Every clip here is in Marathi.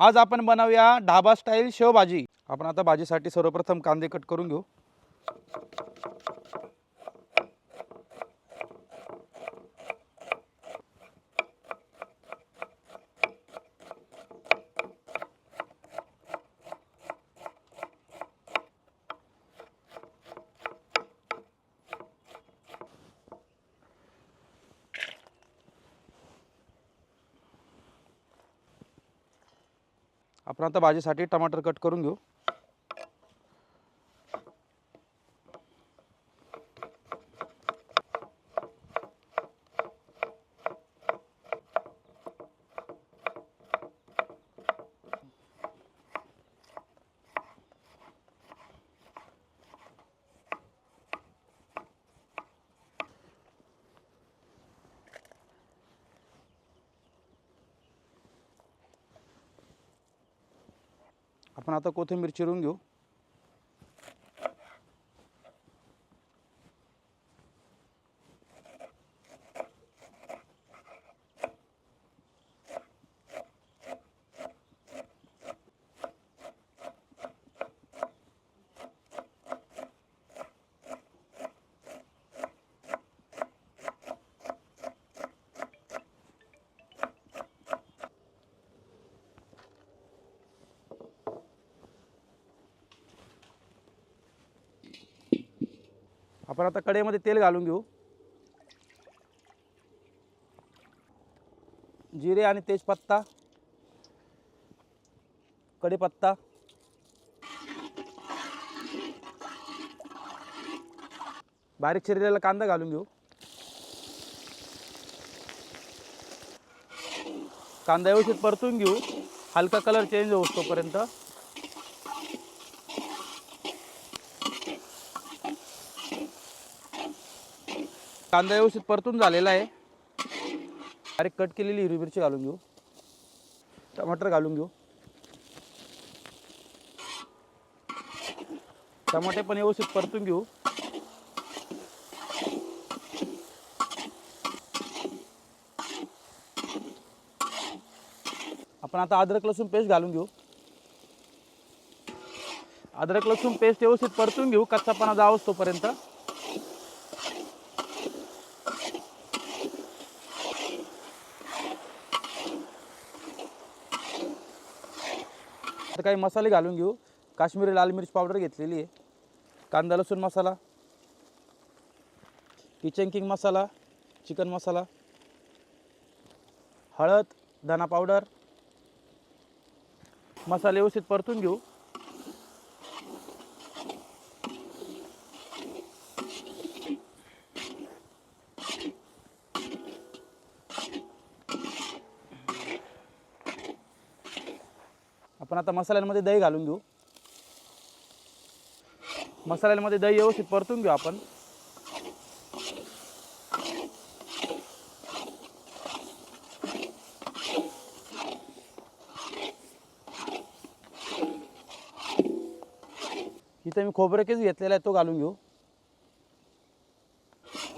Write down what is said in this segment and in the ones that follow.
आज आपण बनवूया ढाबा स्टाईल शेवभाजी. आपण आता भाजीसाठी सर्वप्रथम कांदे कट करून घेऊ. आपण आता भाजीसाठी टमाटर कट करून घेऊ. आपण आता कोथिंबीर चिरून घेऊ. आपण आता कढईमध्ये तेल घालून घेऊ. जिरे आणि तेजपत्ता. कढीपत्ता. बारीक चिरलेला कांदा घालून घेऊ. कांदा व्यवस्थित परतून घेऊ. हलका कलर चेंज होतोपर्यंत कांदा व्यवस्थित परतून झालेला आहे. बारीक कट केलेली हिरवी मिरची घालून घेऊ. टमाटर घालून घेऊ. टमाटे पण व्यवस्थित परतून घेऊ. आपण आता अद्रक लसूण पेस्ट घालून घेऊ. अद्रक लसूण पेस्ट व्यवस्थित परतून घेऊ. कच्चापणा जावंच तोपर्यंत. आता काही मसाले घालून घेऊ. काश्मीरी लाल मिरची पावडर घेतलेली आहे. कांदा लसूण मसाला. Kitchen king masala chicken masala. हळद धना पावडर. मसाले व्यवस्थित परतून घेऊ. आपण आता मसाल्यांमध्ये दही घालून घेऊ. मसाल्यांमध्ये दही व्यवस्थित परतून घेऊ आपण. इथे मी खोबरं केस घेतलेला आहे तो घालून घेऊ.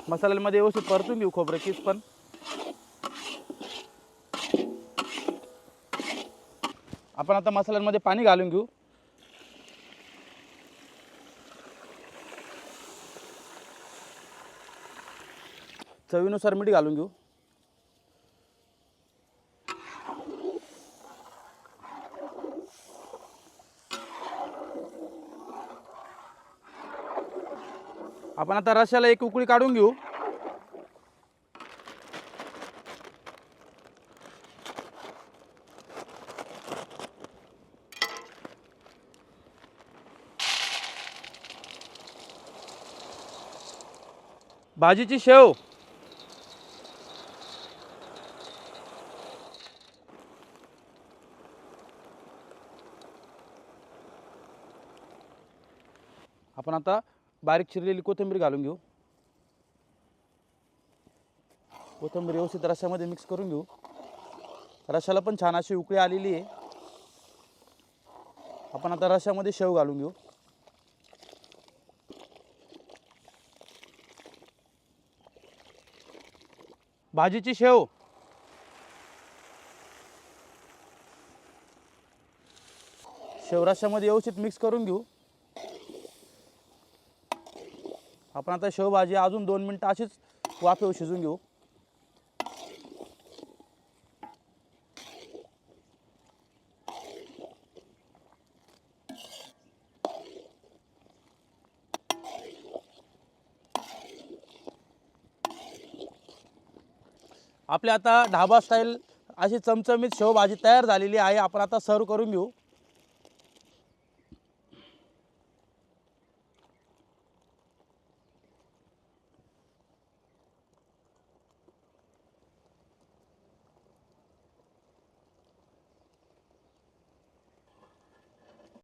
मसाल्यांमध्ये व्यवस्थित परतून घेऊ खोबरं किस पण. आपण आता मसाल्यांमध्ये पाणी घालून घेऊ. चवीनुसार मीठ घालून घेऊ. आपण आता रश्याला एक उकळी काढून घेऊ. भाजीची शेव. आपण आता बारीक चिरलेली कोथिंबीर घालून घेऊ. कोथिंबीर व्यवस्थित रश्यामध्ये मिक्स करून घेऊ. रश्याला पण छान अशी उकळी आलेली आहे. आपण आता रश्यामध्ये शेव घालून घेऊ. भाजीची शेव. शेवराशामध्ये व्यवस्थित मिक्स करून घेऊ. आपण आता शेवभाजी अजून दोन मिनटं अशीच वाफेव शिजून घेऊ. आपल्या आता ढाबा स्टाईल अशी चमचमीत शेवभाजी तयार झालेली आहे. आपण आता सर्व करून घेऊ.